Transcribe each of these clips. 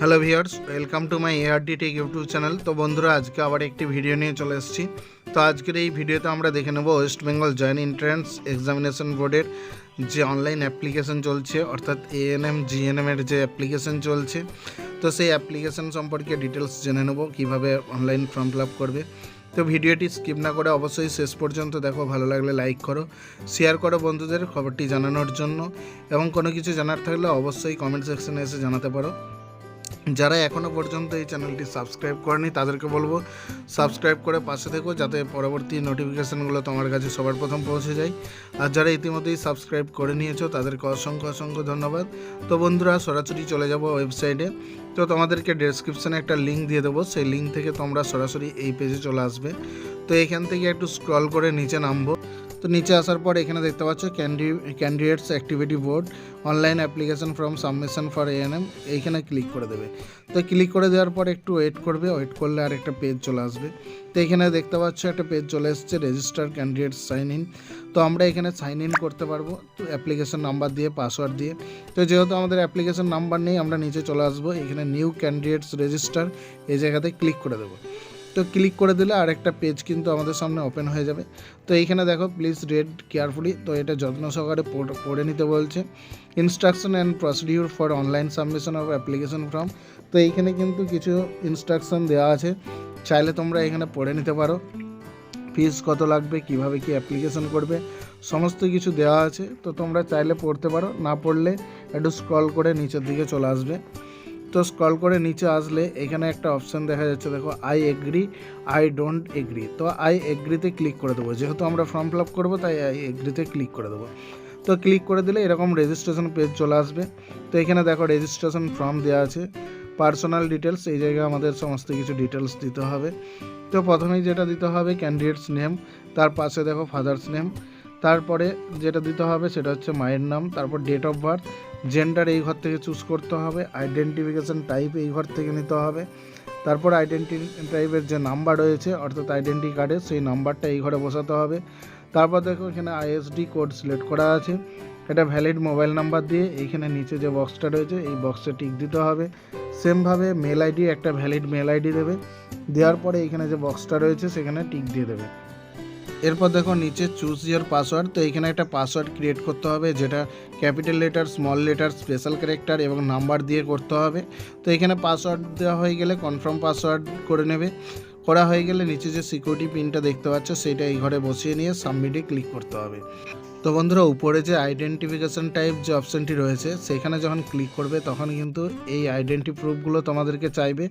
Hello viewers welcome to my ARD tech YouTube channel তো বন্ধুরা, আজকে আবার একটি ভিডিও নিয়ে চলে এসেছি। তো আজকের এই ভিডিওতে আমরা দেখে নেব West Bengal joint entrance examination বোর্ডের যে অনলাইন অ্যাপ্লিকেশন চলছে, অর্থাৎ এএনএম জিএনএমের যে অ্যাপ্লিকেশন চলছে। তো সেই অ্যাপ্লিকেশন সম্পর্কে ডিটেলস জেনে নেব, কীভাবে অনলাইন ফর্ম ফিল আপ করবে। তো ভিডিওটি স্কিপ না করে অবশ্যই শেষ পর্যন্ত দেখো, ভালো লাগলে লাইক করো শেয়ার করো বন্ধুদের, খবরটি জানানোর জন্য। এবং কোনো কিছু জানার থাকলে অবশ্যই কমেন্ট সেকশনে এসে জানাতে পারো। যারা এখনও পর্যন্ত এই চ্যানেলটি সাবস্ক্রাইব করেনি, তাদেরকে বলব সাবস্ক্রাইব করে পাশে থেকো, যাতে পরবর্তী নোটিফিকেশানগুলো তোমার কাছে সবার প্রথম পৌঁছে যায়। আর যারা ইতিমধ্যেই সাবস্ক্রাইব করে নিয়েছো, তাদেরকে অসংখ্য অসংখ্য ধন্যবাদ। তো বন্ধুরা, সরাসরি চলে যাব ওয়েবসাইটে তো তোমাদেরকে ডেসক্রিপশানে একটা লিঙ্ক দিয়ে দেবো, সেই লিঙ্ক থেকে তোমরা সরাসরি এই পেজে চলে আসবে। তো এখান থেকে একটু স্ক্রল করে নিচে নামবো। তো নিচে আসার পর এখানে দেখতে পাচ্ছ candi candidates activity board online application form submission for ANM এইখানে ক্লিক করে দেবে। তো ক্লিক করে দেওয়ার পর একটু ওয়েট করবে ওয়েট করলে আর একটা পেজ চলে আসবে। তো এখানে দেখতে পাচ্ছ একটা পেজ চলে এসছে রেজিস্টার ক্যান্ডিডেট সাইন ইন তো আমরা এখানে সাইন ইন করতে পারব, তো অ্যাপ্লিকেশন নাম্বার দিয়ে পাসওয়ার্ড দিয়ে। তো যেহেতু আমাদের অ্যাপ্লিকেশন নাম্বার নেই, আমরা নিচে চলে আসব, এখানে নিউ ক্যান্ডিডেটস রেজিস্টার এই জায়গাতে ক্লিক করে দেবো। তো ক্লিক করে দিলে আর একটা পেজ কিন্তু আমাদের সামনে ওপেন হয়ে যাবে। তো এইখানে দেখো প্লিজ রেড কেয়ারফুলি তো এটা যত্ন সহকারে পড়- নিতে বলছে। Instruction and procedure for online submission of application form তো এইখানে কিন্তু কিছু ইনস্ট্রাকশন দেওয়া আছে। চাইলে তোমরা এখানে পড়ে নিতে পারো। ফিস কত লাগবে, কীভাবে কি অ্যাপ্লিকেশন করবে, সমস্ত কিছু দেওয়া আছে। তো তোমরা চাইলে পড়তে পারো। না পড়লে একটু স্ক্রল করে নিচের দিকে চলে আসবে। তো স্ক্রল করে নিচে আসলে এখানে একটা অপশান দেখা যাচ্ছে, দেখো I agree I don't agree তো আই এগ্রিতে ক্লিক করে দেবো। যেহেতু আমরা ফর্ম ফিল আপ করব, তাই আই এগ্রিতে ক্লিক করে দেবো। তো ক্লিক করে দিলে এরকম রেজিস্ট্রেশন পেজ চলে আসবে। তো এখানে দেখো রেজিস্ট্রেশন ফর্ম দেওয়া আছে। পার্সোনাল ডিটেলস এই জায়গায় আমাদের সমস্ত কিছু ডিটেলস দিতে হবে। তো প্রথমেই যেটা দিতে হবে ক্যান্ডিডেটস নেম তার পাশে দেখো ফাদার্স নেম তারপরে যেটা দিতে হবে সেটা হচ্ছে মায়ের নাম, তারপর ডেট অফ বার্থ জেন্ডার এই ঘর থেকে চুজ করতে হবে আইডেন্টিফিকেশন টাইপ এই ঘর থেকে নিতে হবে, তারপর আইডেন্টি টাইপের যে নাম্বার রয়েছে, অর্থাৎ আইডেন্টি কার্ডের সেই নাম্বারটা এই ঘরে বসাতে হবে, তারপর দেখো এখানে আইএসডি কোড সিলেক্ট করা আছে, এটা ভ্যালিড মোবাইল নাম্বার দিয়ে এইখানে নিচে যে বক্সটা রয়েছে, এই বক্সে টিক দিতে হবে সেমভাবে মেল আইডি একটা ভ্যালিড মেল আইডি দেবে, দেওয়ার পরে এখানে যে বক্সটা রয়েছে সেখানে টিক দিয়ে দেবে। এরপর দেখো নিচে চুজ ইয়ার পাসওয়ার্ড তো এখানে একটা পাসওয়ার্ড ক্রিয়েট করতে হবে, যেটা capital letter small letter special character এবং নাম্বার দিয়ে করতে হবে। তো এখানে পাসওয়ার্ড দেওয়া হয়ে গেলে কনফার্ম পাসওয়ার্ড করে নেবে। করা হয়ে গেলে নিচে যে সিকিউরিটি পিনটা দেখতে পাচ্ছ, সেটা এই ঘরে বসিয়ে নিয়ে সাবমিটে ক্লিক করতে হবে। তো বন্ধুরা, উপরে যে আইডেন্টিফিকেশন টাইপ যে অপশানটি রয়েছে, সেখানে যখন ক্লিক করবে, তখন কিন্তু এই আইডেন্টি প্রুফগুলো তোমাদেরকে চাইবে।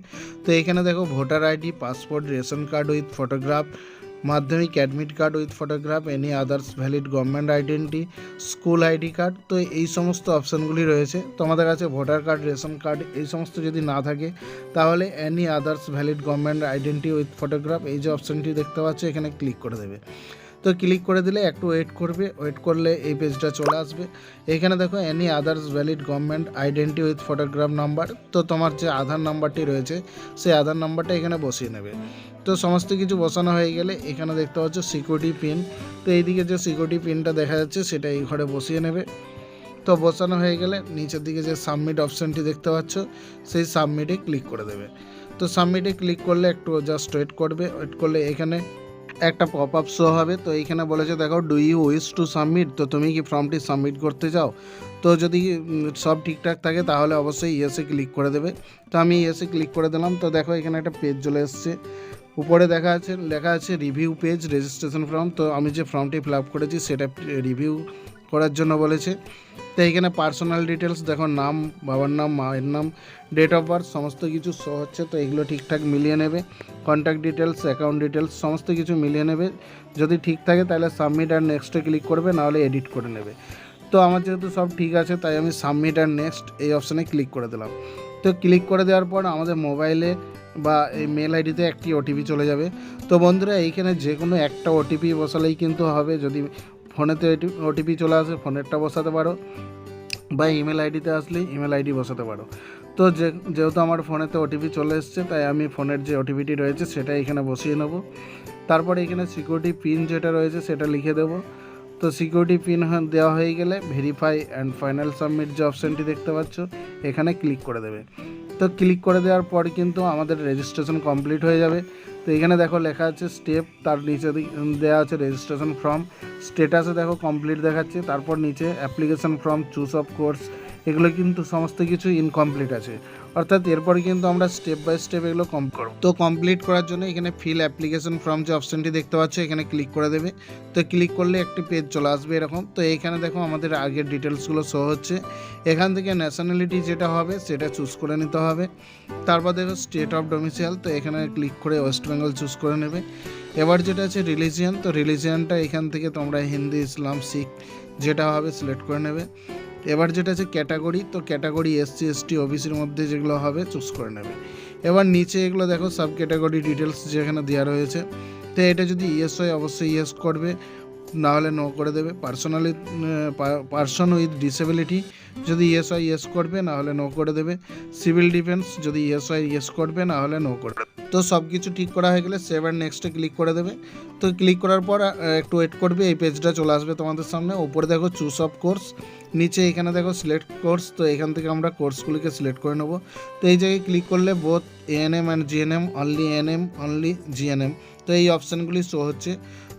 তো এখানে দেখো voter ID passport ration card with photograph Madhyamik admit card with photograph any others valid government identity school ID card তো এই সমস্ত অপশানগুলি রয়েছে। তোমাদের কাছে ভোটার কার্ড রেশন কার্ড এই সমস্ত যদি না থাকে, তাহলে any others valid government identity with photograph এই যে অপশানটি দেখতে পাচ্ছ, এখানে ক্লিক করে দেবে। তো ক্লিক করে দিলে একটু ওয়েট করবে ওয়েট করলে এই পেজটা চলে আসবে। এখানে দেখো any others valid government identity with photograph number তো তোমার যে আধার নাম্বারটি রয়েছে, সেই আধার নাম্বারটা এখানে বসিয়ে নেবে। তো সমস্ত কিছু বসানো হয়ে গেলে এখানে দেখতে পাচ্ছ সিকিউরিটি পিন তো এইদিকে যে সিকিউরিটি পিনটা দেখা যাচ্ছে, সেটা এই ঘরে বসিয়ে নেবে। তো বসানো হয়ে গেলে নিচের দিকে যে সাবমিট অপশানটি দেখতে পাচ্ছ, সেই সাবমিটে ক্লিক করে দেবে। তো সাবমিটে ক্লিক করলে একটু জাস্ট ওয়েট করবে। ওয়েট করলে এখানে একটা পপ আপ শো হবে। তো এইখানে বলেছে, দেখো do you wish to submit তো তুমি কি ফর্মটি সাবমিট করতে চাও? তো যদি সব ঠিকঠাক থাকে, তাহলে অবশ্যই ইয়েসে ক্লিক করে দেবে। তো আমি ইয়েসে ক্লিক করে দিলাম। তো দেখো, এখানে একটা পেজ চলে এসছে। উপরে দেখা আছে, লেখা আছে রিভিউ পেজ রেজিস্ট্রেশন ফর্ম তো আমি যে ফর্মটি ফিল আপ করেছি, সেটা রিভিউ করার জন্য বলেছে। তো এইখানে পার্সোনাল ডিটেলস দেখো নাম, বাবার নাম, মায়ের নাম ডেট অফ বার্থ সমস্ত কিছু শো হচ্ছে, তো এগুলো ঠিকঠাক মিলিয়ে নেবে। কন্ট্যাক্ট ডিটেলস অ্যাকাউন্ট ডিটেলস সমস্ত কিছু মিলিয়ে নেবে। যদি ঠিক থাকে, তাহলে সাবমিট আর নেক্সটে ক্লিক করবে নাহলে এডিট করে নেবে। তো আমার যেহেতু সব ঠিক আছে, তাই আমি সাবমিট আর নেক্সট এই অপশানে ক্লিক করে দিলাম। তো ক্লিক করে দেওয়ার পর আমাদের মোবাইলে বা এই মেল আইডিতে একটি ওটিপি চলে যাবে। তো বন্ধুরা, এইখানে যে কোনো একটা ওটিপি বসালেই কিন্তু হবে। যদি ফোনেতে ওটিপি চলে আসে, ফোনেরটা বসাতে পারো বা ইমেল আইডিতে আসলেই ইমেল আইডি বসাতে পারো। তো যে, যেহেতু আমার ফোনেতে ওটিপি চলে এসছে, তাই আমি ফোনের যে ওটিপিটি রয়েছে সেটা এখানে বসিয়ে নেব। তারপরে এখানে সিকিউরিটি পিন যেটা রয়েছে, সেটা লিখে দেবো। তো সিকিউরিটি পিন দেওয়া হয়ে গেলে ভেরিফাই অ্যান্ড ফাইনাল সাবমিট যে অপশানটি দেখতে পাচ্ছ, এখানে ক্লিক করে দেবে। তো ক্লিক করে দেওয়ার পর কিন্তু আমাদের রেজিস্ট্রেশন কমপ্লিট হয়ে যাবে। তো এখানে দেখো লেখা আছে স্টেপ তার নিচে দেওয়া আছে রেজিস্ট্রেশন ফর্ম স্টেটাসে দেখো কমপ্লিট দেখাচ্ছে, তারপর নিচে application form choose of course এগুলো কিন্তু সমস্ত কিছু ইনকমপ্লিট আছে। অর্থাৎ এরপরে কিন্তু আমরা স্টেপ বাই স্টেপ এগুলো কম করব। তো কমপ্লিট করার জন্য এখানে ফিল অ্যাপ্লিকেশন ফর্ম যে অপশনটি দেখতে পাচ্ছ, এখানে ক্লিক করে দেবে। তো ক্লিক করলে একটি পেজ চলে আসবে এরকম। তো এইখানে দেখো আমাদের আগের ডিটেলসগুলো শো হচ্ছে। এখান থেকে ন্যাশনালিটি যেটা হবে, সেটা চুজ করে নিতে হবে। তারপর দেখো স্টেট অফ ডোমিসাইল তো এখানে ক্লিক করে ওয়েস্ট বেঙ্গল চুজ করে নেবে। এবার যেটা আছে রিলিজিয়ান তো রিলিজিয়ানটা এখান থেকে তোমরা হিন্দি, ইসলাম, শিখ, যেটা হবে সিলেক্ট করে নেবে। এবার যেটা আছে ক্যাটাগরি তো ক্যাটাগরি এসসি এসটি ওবিসির মধ্যে যেগুলো হবে চুজ করে নেবে। এবার নিচে এগুলো দেখো সাব ক্যাটাগরি ডিটেলস যেখানে দেওয়া রয়েছে। তো এটা যদি ইয়েস হয়, অবশ্যই ইয়েস করবে। না হলে নো করে দেবে। পার্সোনালি পার্সন উইথ ডিসেবিলিটি যদি ইয়েস হয় ইয়েস করবে। না হলে নো করে দেবে। সিভিল ডিফেন্স যদি ইয়েস হয় ইয়েস করবে। না হলে নো করবে তো সব কিছু ঠিক করা হয়ে গেলে সেভ অ্যান্ড নেক্সটে ক্লিক করে দেবে। তো ক্লিক করার পর একটু ওয়েট করবে, এই পেজটা চলে আসবে তোমাদের সামনে। ওপরে দেখো চুজ অফ কোর্স নিচে এখানে দেখো সিলেক্ট কোর্স তো এখান থেকে আমরা কোর্সগুলিকে সিলেক্ট করে নেব। তো এই জায়গায় ক্লিক করলে both ANM and GNM only ANM only GNM তো এই অপশানগুলি শো হচ্ছে।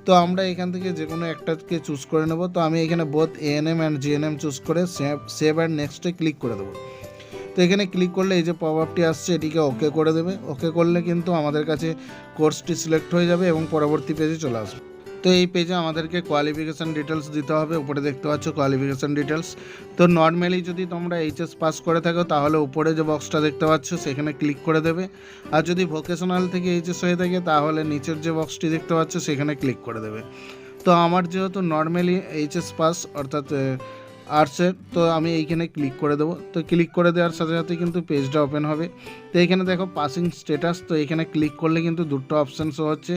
তো আমরা এখান থেকে যে কোনো একটাকে চুজ করে নেব। তো আমি এখানে both ANM and GNM choose করে সেভ অ্যান্ড নেক্সটে ক্লিক করে দেবো। তো এখানে ক্লিক করলে এই যে পপ আপটি আসছে, এটিকে ওকে করে দেবে। ওকে করলে কিন্তু আমাদের কাছে কোর্সটি সিলেক্ট হয়ে যাবে এবং পরবর্তী পেজে চলে আসবে। তো এই পেজে আমাদেরকে কোয়ালিফিকেশান ডিটেলস দিতে হবে। উপরে দেখতে পাচ্ছ কোয়ালিফিকেশান ডিটেলস তো নর্মালি যদি তোমরা এইচএস পাস করে থাকো, তাহলে উপরে যে বক্সটা দেখতে পাচ্ছ, সেখানে ক্লিক করে দেবে। আর যদি ভোকেশনাল থেকে এইচএস হয়ে থাকে, তাহলে নিচের যে বক্সটি দেখতে পাচ্ছ, সেখানে ক্লিক করে দেবে। তো আমার যেহেতু নর্মালি এইচএস পাস অর্থাৎ আর্টসের তো আমি এইখানে ক্লিক করে দেবো। তো ক্লিক করে দেওয়ার সাথে সাথে কিন্তু পেজটা ওপেন হবে। তো এখানে দেখো পাসিং স্ট্যাটাস তো এখানে ক্লিক করলে কিন্তু দুটো অপশান শো হচ্ছে।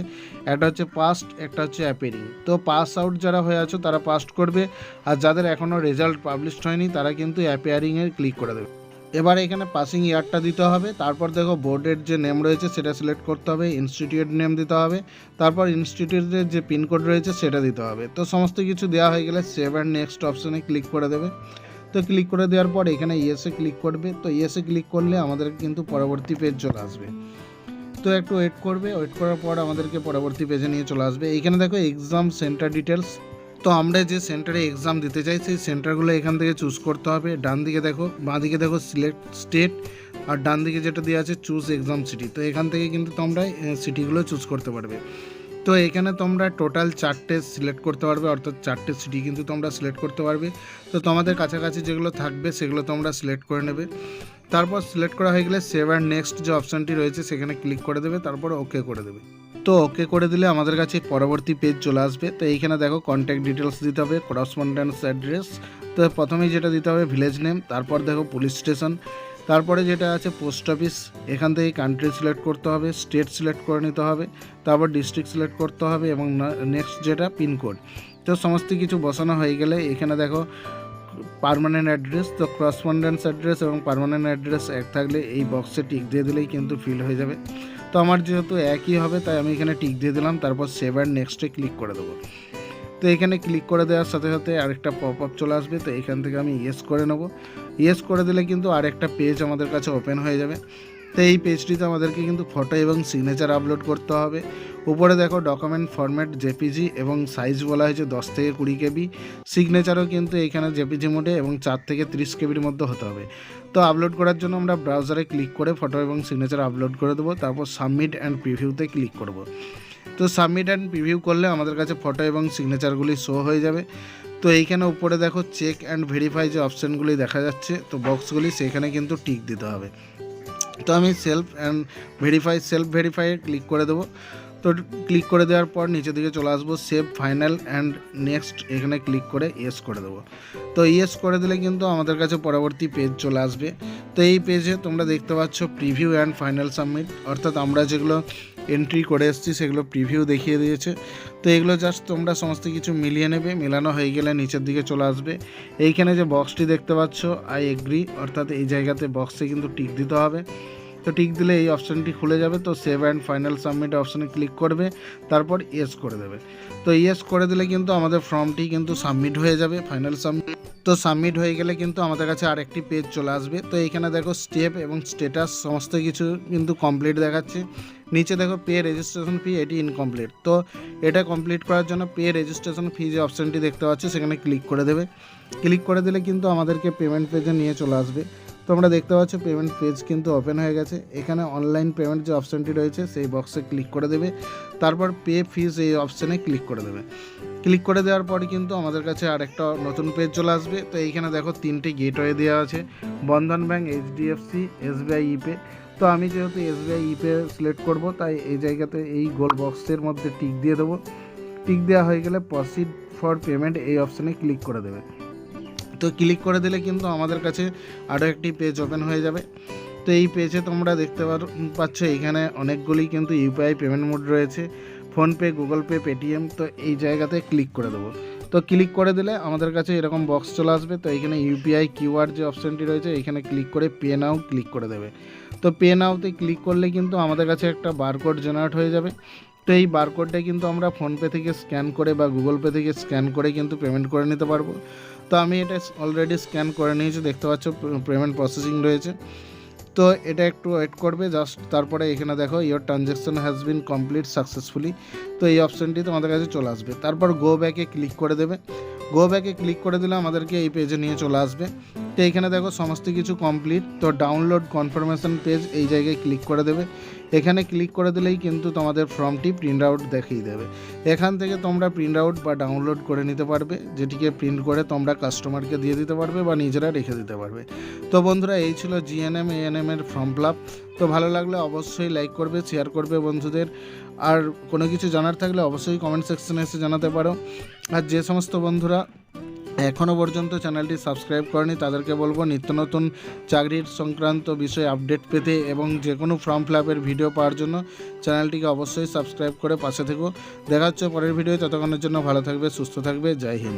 একটা হচ্ছে পাস্ট একটা হচ্ছে অ্যাপেরিং তো পাস আউট যারা হয়ে আছো তারা পাস্ট করবে। আর যাদের এখনও রেজাল্ট পাবলিশড হয়নি তারা কিন্তু অ্যাপিয়ারিংয়ে ক্লিক করে দেবে। এবার এখানে পাসিং ইয়ারটা দিতে হবে। তারপর দেখো বোর্ডের যে নেম রয়েছে সেটা সিলেক্ট করতে হবে ইনস্টিটিউট নেম দিতে হবে, তারপর ইনস্টিটিউটের যে পিনকোড রয়েছে সেটা দিতে হবে। তো সমস্ত কিছু দেওয়া হয়ে গেলে সেভ অ্যান্ড নেক্সট অপশানে ক্লিক করে দেবে। তো ক্লিক করে দেওয়ার পর এখানে ইয়েসে ক্লিক করবে। তো ইয়েসে ক্লিক করলে আমাদের কিন্তু পরবর্তী পেজ চলে আসবে। তো একটু ওয়েট করবে। ওয়েট করার পর আমাদেরকে পরবর্তী পেজে নিয়ে চলে আসবে। এইখানে দেখো এক্সাম সেন্টার ডিটেলস তো আমরা যে সেন্টারে এক্সাম দিতে চাই, সেই সেন্টারগুলো এখান থেকে চুজ করতে হবে। ডান দিকে দেখো, বাঁ দিকে দেখো সিলেক্ট স্টেট আর ডান দিকে যেটা দেওয়া আছে চুজ এক্সাম সিটি তো এখান থেকে কিন্তু তোমরা সিটিগুলো চুজ করতে পারবে। তো এখানে তোমরা টোটাল চারটে সিলেক্ট করতে পারবে, অর্থাৎ চারটে সিটি কিন্তু তোমরা সিলেক্ট করতে পারবে। তো তোমাদের কাছাকাছি যেগুলো থাকবে, সেগুলো তোমরা সিলেক্ট করে নেবে। তারপর সিলেক্ট করা হয়ে গেলে সেভ নেক্সট যে অপশানটি রয়েছে, সেখানে ক্লিক করে দেবে, তারপর ওকে করে দেবে। তো ওকে করে দিলে আমাদের কাছে পরবর্তী পেজ চলে আসবে। তো এইখানে দেখো কন্ট্যাক্ট ডিটেলস দিতে হবে করসপন্ডেন্স অ্যাড্রেস তো প্রথমেই যেটা দিতে হবে ভিলেজ নেম তারপর দেখো পুলিশ স্টেশন তারপরে যেটা আছে পোস্ট অফিস এখান থেকে কান্ট্রি সিলেক্ট করতে হবে স্টেট সিলেক্ট করে নিতে হবে, তারপর ডিস্ট্রিক্ট সিলেক্ট করতে হবে এবং নেক্সট যেটা পিনকোড তো সমস্ত কিছু বসানো হয়ে গেলে এখানে দেখো পারমানেন্ট অ্যাড্রেস তো করসপন্ডেন্স অ্যাড্রেস এবং পারমানেন্ট অ্যাড্রেস এক থাকলে এই বক্সে টিক দিয়ে দিলেই কিন্তু ফিল হয়ে যাবে। তো আমার যেহেতু একই হবে, তাই আমি এখানে টিক দিয়ে দিলাম, তারপর সেভ অ্যান্ড নেক্সটে ক্লিক করে দেবো। তো এখানে ক্লিক করে দেওয়ার সাথে সাথে আরেকটা পপ আপ চলে আসবে, তো এখান থেকে আমি ইয়েস করে নেব। ইয়েস করে দিলে কিন্তু আরেকটা পেজ আমাদের কাছে ওপেন হয়ে যাবে। তো এই পেজটিতে আমাদেরকে কিন্তু ফটো এবং সিগনেচার আপলোড করতে হবে। উপরে দেখো ডকুমেন্ট ফরম্যাট জেপিজি এবং সাইজ বলা হয়েছে দশ থেকে কুড়ি কেবি সিগনেচারও কিন্তু এখানে জেপিজি মোডে এবং চার থেকে তিরিশ কেবির মধ্যে হতে হবে। তো আপলোড করার জন্য আমরা ব্রাউজারে ক্লিক করে ফটো এবং সিগনেচার আপলোড করে দেবো, তারপর সাবমিট অ্যান্ড প্রিভিউতে ক্লিক করব। তো সাবমিট অ্যান্ড প্রিভিউ করলে আমাদের কাছে ফটো এবং সিগনেচারগুলি শো হয়ে যাবে। তো এইখানে উপরে দেখো চেক অ্যান্ড ভেরিফাই যে অপশানগুলি দেখা যাচ্ছে, তো বক্সগুলি সেখানে কিন্তু টিক দিতে হবে। তো আমি সেলফ অ্যান্ড ভেরিফাই সেলফ ভেরিফাইয়ে ক্লিক করে দেবো। তো ক্লিক করে দেওয়ার পর নিচের দিকে চলে আসব সেভ ফাইনাল অ্যান্ড নেক্সট এখানে ক্লিক করে ইয়েস করে দেবো। তো ইয়েস করে দিলে কিন্তু আমাদের কাছে পরবর্তী পেজ চলে আসবে। তো এই পেজে তোমরা দেখতে পাচ্ছ প্রিভিউ অ্যান্ড ফাইনাল সাবমিট অর্থাৎ আমরা যেগুলো এন্ট্রি করে এসেছি, সেগুলো প্রিভিউ দেখিয়ে দিয়েছে। তো এগুলো জাস্ট তোমরা সমস্ত কিছু মিলিয়ে নেবে, মেলানো হয়ে গেলে নিচের দিকে চলে আসবে। এইখানে যে বক্সটি দেখতে পাচ্ছ আই এগ্রি অর্থাৎ এই জায়গাতে বক্সে কিন্তু টিক দিতে হবে। তো টিক দিলে এই অপশানটি খুলে যাবে। তো সেভ অ্যান্ড ফাইনাল সাবমিট অপশানে ক্লিক করবে, তারপর ইয়েস করে দেবে। তো ইয়েস করে দিলে কিন্তু আমাদের ফর্মটি কিন্তু সাবমিট হয়ে যাবে ফাইনাল সাবমিট তো সাবমিট হয়ে গেলে কিন্তু আমাদের কাছে আরেকটি পেজ চলে আসবে। তো এইখানে দেখো স্টেপ এবং স্টেটাস সমস্ত কিছু কিন্তু কমপ্লিট দেখাচ্ছে। নিচে দেখো পে রেজিস্ট্রেশন ফি এটি ইনকমপ্লিট তো এটা কমপ্লিট করার জন্য পে রেজিস্ট্রেশন ফি যে অপশানটি দেখতে পাচ্ছ, সেখানে ক্লিক করে দেবে। ক্লিক করে দিলে কিন্তু আমাদেরকে পেমেন্ট পেজে নিয়ে চলে আসবে। তো আমরা দেখতে পাচ্ছ পেমেন্ট পেজ কিন্তু ওপেন হয়ে গেছে। এখানে অনলাইন পেমেন্ট যে অপশানটি রয়েছে, সেই বক্সে ক্লিক করে দেবে। তারপর পে ফিজ এই অপশানে ক্লিক করে দেবে। ক্লিক করে দেওয়ার পরে কিন্তু আমাদের কাছে আরেকটা নতুন পেজ চলে আসবে। তো এইখানে দেখো, তিনটে গেটওয়ে দেওয়া আছে। Bandhan bank HDFC SBI ePay তো আমি যেহেতু এসবিআই ইপে সিলেক্ট করব, তাই এই জায়গাতে এই গোল বক্সের মধ্যে টিক দিয়ে দেবো। টিক দেওয়া হয়ে গেলে প্রসিড ফর পেমেন্ট এই অপশানে ক্লিক করে দেবে। তো ক্লিক করে দিলে কিন্তু আমাদের কাছে আরও একটি পেজ ওপেন হয়ে যাবে। তো এই পেজে তোমরা দেখতে পাচ্ছ এখানে অনেকগুলি কিন্তু ইউপিআই পেমেন্ট মোড রয়েছে। ফোনপে গুগল পে পেটিএম তো এই জায়গাতে ক্লিক করে দেবো। তো ক্লিক করে দিলে আমাদের কাছে এরকম বক্স চলে আসবে। তো এখানে ইউপিআই কিউআর যে অপশানটি রয়েছে, এখানে ক্লিক করে পে নাও ক্লিক করে দেবে। তো পে নাওতে ক্লিক করলে কিন্তু আমাদের কাছে একটা বারকোড জেনারেট হয়ে যাবে। তো এই বারকোডটা কিন্তু আমরা ফোনপে থেকে স্ক্যান করে বা গুগল পে থেকে স্ক্যান করে কিন্তু পেমেন্ট করে নিতে পারব। তো আমি এটা অলরেডি স্ক্যান করে নিয়েছি, দেখতে পাচ্ছ পেমেন্ট প্রসেসিং রয়েছে। তো এটা একটু ওয়েট করবে জাস্ট তারপরে এখানে দেখো your transaction has been complete successfully তো এই অপশানটি তোমাদের কাছে চলে আসবে। তারপর গো ব্যাকে ক্লিক করে দেবে। গো ব্যাকে ক্লিক করে দিলে আমাদেরকে এই পেজে নিয়ে চলে আসবে। তো এখানে দেখো, সমস্ত কিছু কমপ্লিট তো ডাউনলোড কনফার্মেশন পেজ এই জায়গায় ক্লিক করে দেবে। এখানে ক্লিক করে দিলেই কিন্তু তোমাদের ফর্মটি প্রিন্ট আউট দেখিয়ে দেবে। এখান থেকে তোমরা প্রিন্ট আউট বা ডাউনলোড করে নিতে পারবে, যেটিকে প্রিন্ট করে তোমরা কাস্টমারকে দিয়ে দিতে পারবে বা নিজেরা রেখে দিতে পারবে। তো বন্ধুরা, এই ছিল জিএনএম এএনএম এর ফর্ম ফিল তো ভালো লাগলে অবশ্যই লাইক করবে শেয়ার করবে বন্ধুদের। আর কোনো কিছু জানার থাকলে অবশ্যই কমেন্ট সেকশনে এসে জানাতে পারো। আর যে সমস্ত বন্ধুরা এখনও পর্যন্ত চ্যানেলটি সাবস্ক্রাইব করেনি, তাদেরকে বলব নিত্য নতুন চাকরির সংক্রান্ত বিষয়ে আপডেট পেতে এবং যে কোনো ফর্ম ফিল ভিডিও পাওয়ার জন্য চ্যানেলটিকে অবশ্যই সাবস্ক্রাইব করে পাশে থেকো। দেখা হচ্ছে পরের ভিডিও ততক্ষণের জন্য ভালো থাকবে, সুস্থ থাকবে, জয় হিন্দ।